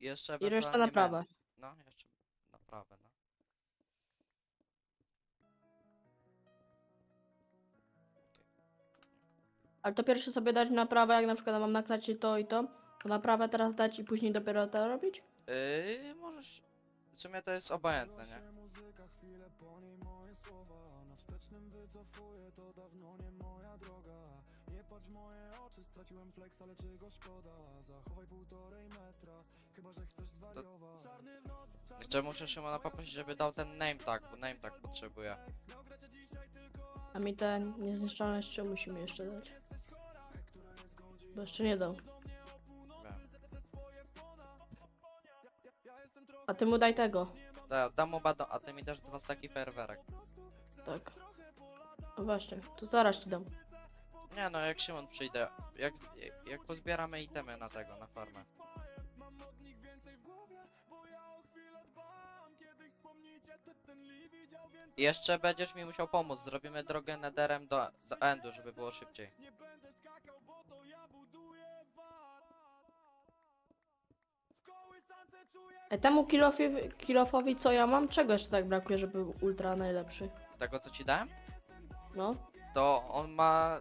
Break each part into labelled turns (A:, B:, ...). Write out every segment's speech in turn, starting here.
A: jeszcze
B: I reszta
A: ewentualnie
B: na prawe.
A: No, jeszcze na prawe, no.
B: Ale to pierwsze sobie dać na prawe, jak na przykład mam naklać to i to, to na prawe teraz dać i później dopiero to robić?
A: Yy, możesz... W sumie to jest obojętne, nie? To... Jeszcze muszę Szymona poprosić, żeby dał ten name tag, bo name tag potrzebuję.
B: A mi ten niezniszczalność 3 musimy jeszcze dać. Bo jeszcze nie dał. A ty mu daj tego.
A: Da, dam mu bado, a ty mi dasz dwa staki fajerwerek.
B: Tak. No właśnie, to zaraz ci dam.
A: Nie no, jak Szymon przyjdzie, jak, jak pozbieramy itemy na tego, na farmę. I jeszcze będziesz mi musiał pomóc, zrobimy drogę netherem do, do endu, żeby było szybciej.
B: E, temu kilofi, kilofowi co ja mam, czego jeszcze tak brakuje, żeby był ultra najlepszy?
A: Tego co ci dałem?
B: No,
A: To on ma...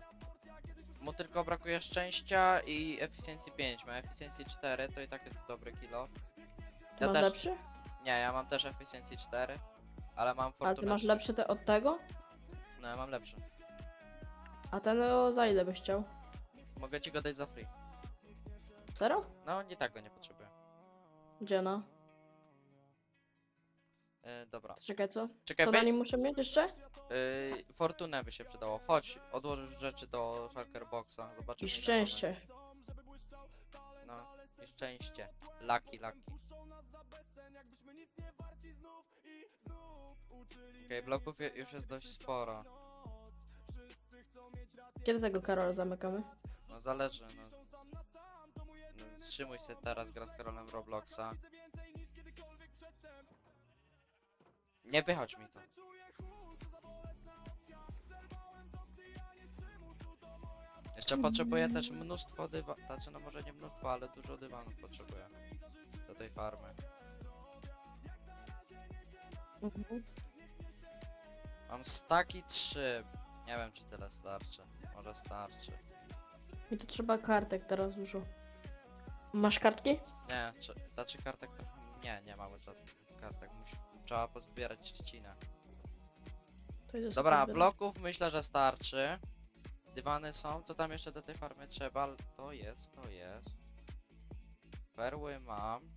A: Mu tylko brakuje szczęścia i efficiency 5, ma efficiency 4, to i tak jest dobry kilo.
B: ty
A: Ja
B: masz
A: też,
B: lepszy?
A: nie, ja mam też efficiency 4, ale mam
B: Ale ty
A: fortunę
B: masz
A: 3.
B: lepszy te od tego?
A: No ja mam lepszy.
B: A ten o, za ile byś chciał?
A: Mogę ci go dać za free.
B: Zero?
A: No, nie tak go nie potrzebuję.
B: Gdzie no?
A: Yy, dobra.
B: To czekaj, co?
A: Czekaj,
B: Co na
A: wej-
B: nim muszę mieć jeszcze?
A: Yy, fortunę by się przydało. Chodź, odłożysz rzeczy do Shulker Boxa. Zobaczymy.
B: I
A: ile
B: szczęście.
A: mamy. No, i szczęście. Lucky, lucky. Okej, bloków je, już jest dość sporo.
B: Kiedy tego Karola zamykamy?
A: No zależy, no. no Trzymuj się teraz, gra z Karolem Robloxa. Nie wychodź mi to. Jeszcze potrzebuję też mnóstwo dywa... Znaczy no może nie mnóstwo, ale dużo dywanów potrzebuję. Do tej farmy. Mam staki 3. Nie wiem czy tyle starczy. Może starczy.
B: Mi to trzeba kartek teraz dużo. Masz kartki?
A: Nie, czy, znaczy kartek to... Nie, nie mamy żadnych kartek. Musi, trzeba pozbierać trzcinę.
B: To idę sobie
A: Dobra,
B: zbierać.
A: bloków myślę, że starczy. Dywany są. Co tam jeszcze do tej farmy trzeba? To jest, to jest. Perły mam.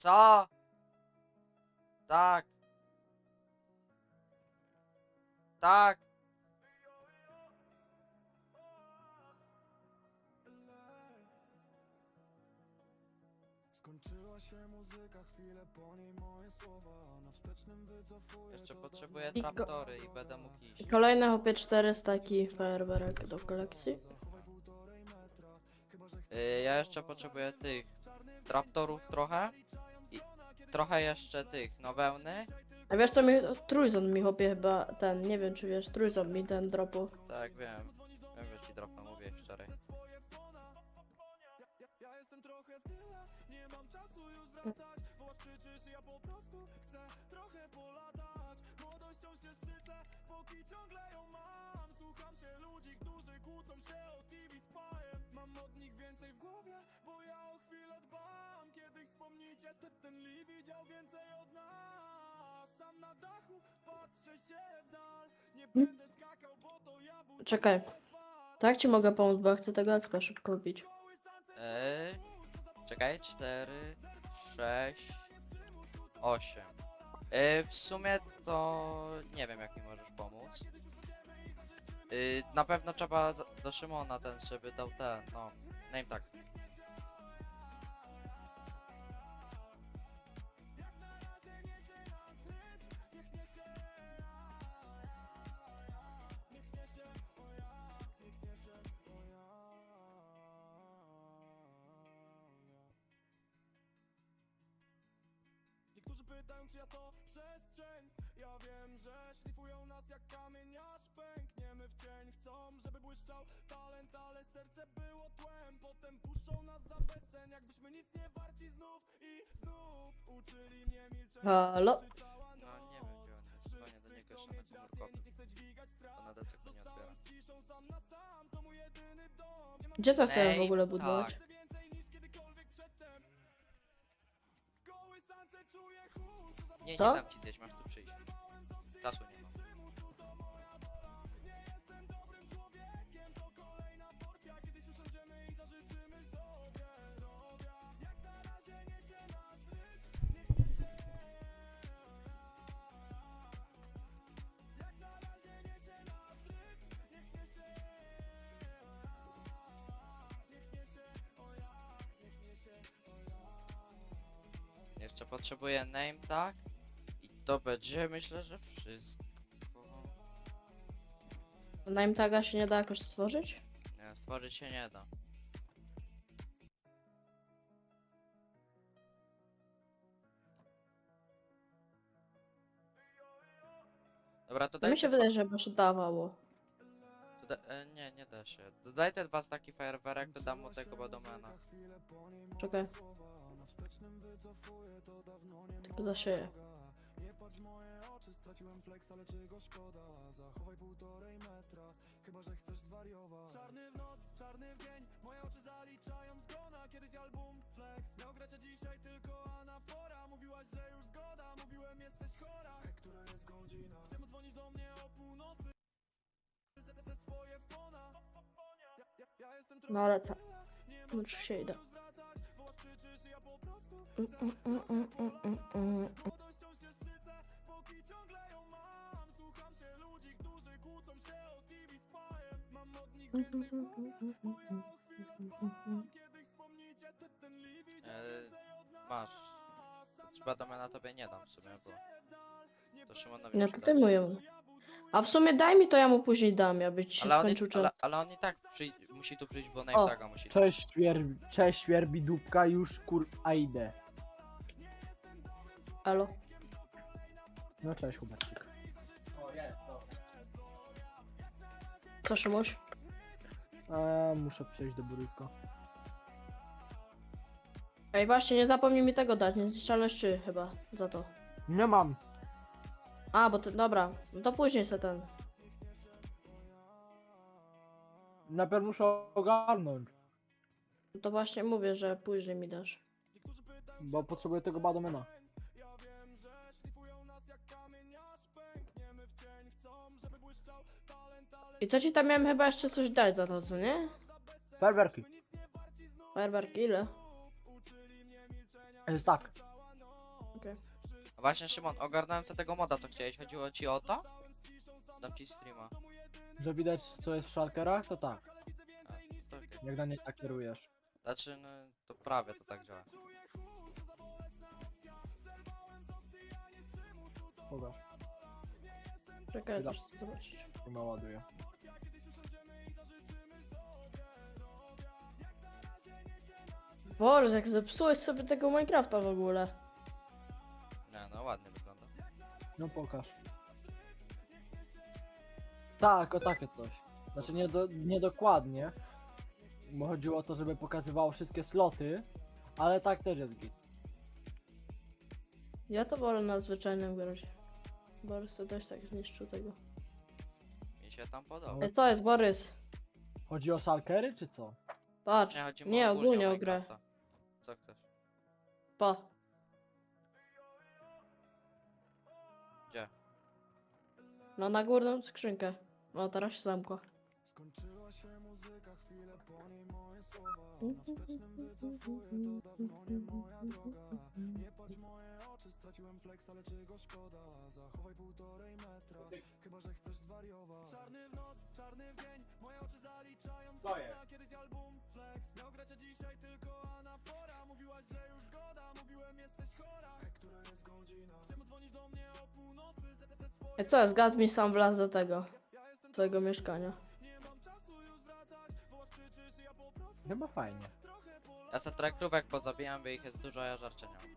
A: Co? Tak. Tak.
C: Skończyła się muzyka, chwilę po niej moje słowa Na wstecznym wycofuję
A: Jeszcze potrzebuję
B: I go-
A: traptory i będę mógł iść.
B: I kolejne hopie 4 staki fajerwerek do kolekcji.
A: Y, ja jeszcze potrzebuję tych traptorów trochę. Trochę jeszcze tych, no wełny.
B: A wiesz co mi, trójząb mi hopie chyba ten, nie wiem czy wiesz, trójząb mi ten dropu.
A: Tak, wiem. Wiem, że ci dropnę, mówię wczoraj.
B: Czekaj. Tak ci mogę pomóc, bo ja chcę tego expa szybko kupić.
A: Yy, czekaj, 4, 6, 8. Yy, w sumie to nie wiem jak mi możesz pomóc. Yy, na pewno trzeba do Szymona ten, żeby dał ten, no, name tak.
C: Pytają czy ja to przestrzeń Ja wiem, że szlifują nas jak kamień aż pękniemy w cień Chcą, żeby błyszczał talent, ale serce było tłem Potem puszczą nas za bezcen, jakbyśmy nic nie warci znów I znów uczyli mnie milczenia
B: Halo?
A: No nie wiem gdzie on jest. Dzwonię do niego jeszcze na komórkowym. To na decyku nie odbiera.
B: Gdzie to chcesz w ogóle budować?
A: Nie, nie
B: Co?
A: dam ci zjeść, masz tu przyjść. Czasu nie mam. Jeszcze potrzebuję name tag to będzie myślę, że wszystko.
B: Name taga się nie da jakoś stworzyć?
A: Nie, stworzyć się nie da. Dobra, to daj
B: mi się
A: te
B: wydaje, że by się dawało.
A: E, nie, nie da się. Dodaj te dwa staki fajerwerek, to dam mu tego badomena.
B: Czekaj. Tylko zasieję.
C: Czarny w noc, czarny w dzień Moje oczy zaliczają zgona. Kiedyś album Flex Miał grać, a dzisiaj tylko anafora. Mówiłaś, że już zgoda Mówiłem, jesteś chora. Ej, która jest godzina? Czemu dzwonisz do mnie o północy? Se swoje fona. Ja, ja, ja jestem trochę
B: No ale co?
C: Nie
B: No się idę.
C: krzyczysz, ja po prostu
B: Mm, mm, mm, mm, mm, mm,
A: E, masz. To ci badomena tobie nie dam w sumie, bo to Szymonowi
B: Nie,
A: muszę
B: to ty
A: dać.
B: A w sumie daj mi to, ja mu później dam, aby ci się
A: Ale on, i,
B: skończył czas.
A: ale, ale on i tak przyj- musi tu przyjść, bo
B: O.
A: name taga musi.
D: Cześć, świer... Cześć świerbidówka, już kur... a idę.
B: Elo.
D: No cześć Hubercik.
B: Co, Szymuś?
D: A, muszę przejść do Boryska.
B: Ej, właśnie, nie zapomnij mi tego dać, niezniszczalność 3 chyba, za to.
D: Nie mam.
B: A, bo ty, dobra, no to później se ten.
D: Najpierw muszę ogarnąć,
B: No to właśnie mówię, że później mi dasz.
D: bo potrzebuję tego badomena.
B: I to ci tam miałem chyba jeszcze coś dać za to, co nie?
D: Fajerwerki.
B: Fajerwerk ile?
D: Jest tak.
B: Okej.
A: A właśnie Szymon, ogarnąłem co tego moda, co chciałeś. Chodziło ci o to? Dam ci streama.
D: Że widać co jest w szalkerach, to tak.
A: A, to okej.
D: Jak na nie tak kierujesz.
A: Znaczy, no, to prawie to tak działa.
D: Pokaż.
B: Czekaj,
D: Chwila.
B: też chcę zobaczyć.
D: Tu naładuję.
B: Boże, jak zepsułeś sobie tego Minecrafta w ogóle.
A: Nie, no ładnie wygląda.
D: No pokaż. Tak, o takie coś. Znaczy nie, do, nie dokładnie. Bo chodziło o to, żeby pokazywało wszystkie sloty. Ale tak też jest git.
B: Ja to wolę na zwyczajnym grać. Borys to też tak zniszczył tego.
A: Mi się tam podoba.
D: No.
B: Ej, co jest, Borys?
D: Chodzi o salkery, czy co?
B: Patrz,
A: Nie, chodzi mi
B: nie,
A: ogólnie o
B: grę.
A: Minecrafta. Co chcesz?
B: pa.
A: Gdzie?
B: No na górną skrzynkę. No teraz się zamkła.
C: Skończyła się muzyka, chwilę po niej moje słowa Na wstecznym wycofuję, to dawno nie moja droga Nie patrz moje oczy, straciłem flex, ale czy go szkoda Zachowaj półtorej metra, chyba że chcesz zwariować Czarny w noc, czarny w dzień, moje oczy zaliczają Kiedyś album Bracia dzisiaj tylko anafora Mówiłaś, że już zgoda, mówiłem jesteś chora Która jest godzina? Czemu dzwonisz do mnie o północy? Swoje...
B: Co, zgadz mi sam wlazł do tego, twojego mieszkania.
D: Nie mam czasu już wracać Wołasz, krzyczysz ja po prostu Chyba fajnie.
A: Ja se trakrówek pozabijam, bo ich jest dużo, ja żarcie nie.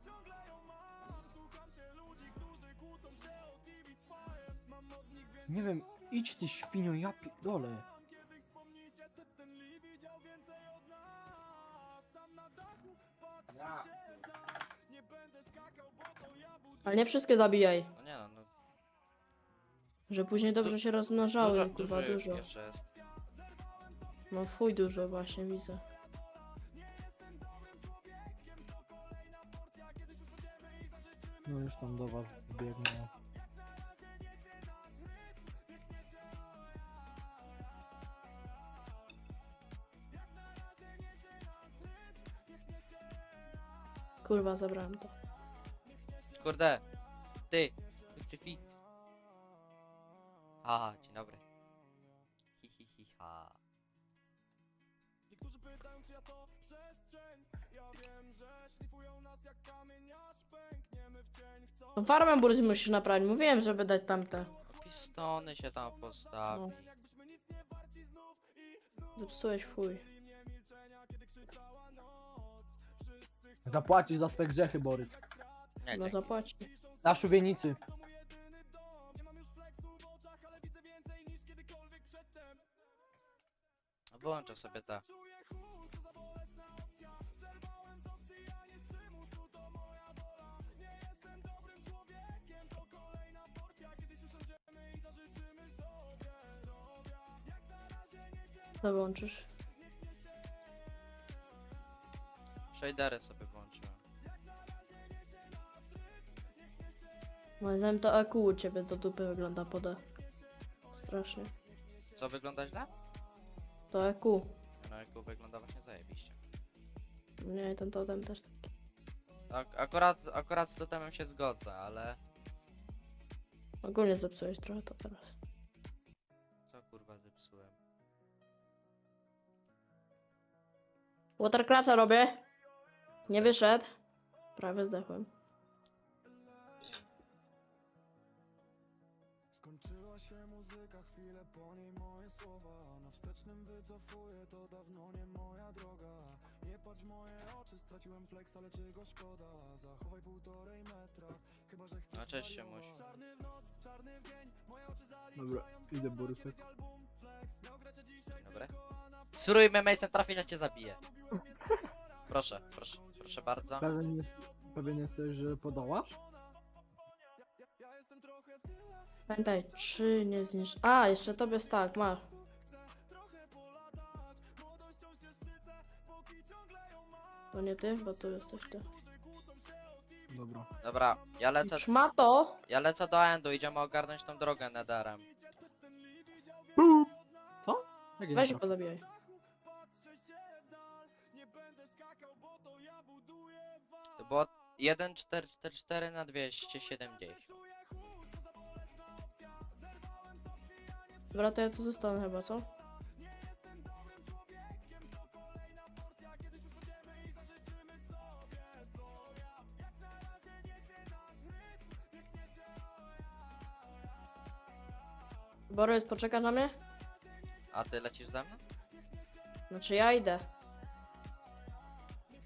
D: Nie wiem, idź ty świnio, ja pierdolę.
B: Ale nie wszystkie zabijaj,
A: No nie no, no
B: że później dobrze się rozmnażały,
A: dużo,
B: kurwa,
A: dużo,
B: dużo.
A: jeszcze jest.
B: No fuj dużo właśnie, widzę.
D: No już tam do was biegnę.
B: Kurwa, zabrałem to.
A: Kurde, ty, krucyfiks. Ha, dzień dobry. Hi, hi, hi, ha.
C: Niektórzy pytają, czy ja to przestrzeń Ja wiem, że szlifują nas jak kamień aż pękniemy w cień Chcą
B: Tą farmę burz musisz naprawić, mówiłem, żeby dać tamte.
A: No, pistony się tam postawi.
B: No. Zepsułeś fuj.
D: Zapłacisz za swe grzechy, Borys.
A: Nie,
B: No
A: dzięki.
B: zapłaci.
D: Na szubienicy.
C: przedtem
A: Wyłączę sobie te.
C: Czuję chłód, co za bolesna opcja Zerwałem z opcji, a nie z przymusu, to moja wola Nie
B: Moim zdaniem to EQ u ciebie do dupy wygląda poda. Strasznie.
A: Co wygląda źle?
B: To EQ.
A: No jak wygląda właśnie zajebiście.
B: Nie, ten totem też taki.
A: Ak akurat, akurat z totemem się zgodzę, ale...
B: Ogólnie zepsułeś trochę to teraz.
A: Co kurwa zepsułem?
B: Waterclassa robię. Nie wyszedł. Prawie zdechłem.
C: Wycofuję, to dawno nie moja droga Nie patrz w moje oczy, straciłem flex, ale czy go szkoda Zachowaj półtorej metra, chyba że chcesz
A: No cześć się musi.
C: Czarny w noc, czarny w dzień, moje oczy
D: Dobra, idę Borysek.
C: album flex Miał grać, a dzisiaj
A: Dobra. Surujmy Mason, trafić, a cię zabiję. Proszę, proszę, proszę bardzo.
D: Pewien, jest, pewien jesteś, że podołasz?
B: Pamiętaj, trzy nie zniszcz. A, jeszcze tobie tak, masz. To nie ty, bo tu jesteś ty.
D: Dobra.
A: Dobra, ja lecę,
B: Szmato!
A: ja lecę do Endu, idziemy ogarnąć tą drogę Netherem.
D: Co? Jakie
B: Weź się
D: napraw-
B: pozabijaj.
C: To
A: było 1444 na 270.
B: Dobra, to ja tu zostanę chyba, co? Borys, poczekasz na mnie?
A: A ty lecisz ze mną?
B: Znaczy ja idę.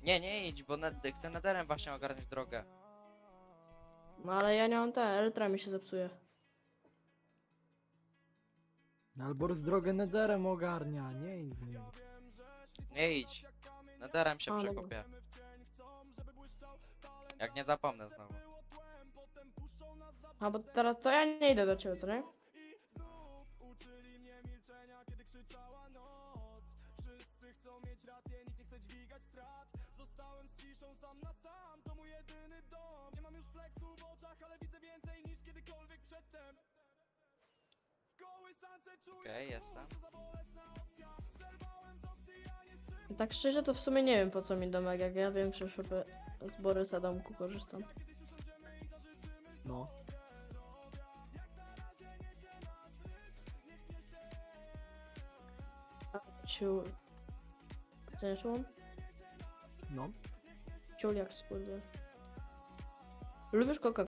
A: Nie, nie idź, bo net, chcę Netherem właśnie ogarnąć drogę.
B: No ale ja nie mam ten, elytra mi się zepsuje.
D: No, ale Borys drogę Nederem ogarnia, nie idź. nie.
A: Nie idź. Netherem się
B: A, dobra.
A: przekopię. Jak nie zapomnę znowu.
B: A bo teraz to ja nie idę do ciebie, co nie?
A: Okej, jestem.
B: Tak szczerze to w sumie nie wiem po co mi domek, jak ja większość żeby z Borysa domku korzystam.
D: No.
B: Ciul. Nie szło?
D: No.
B: Ciul jak skurwy. Lubisz coca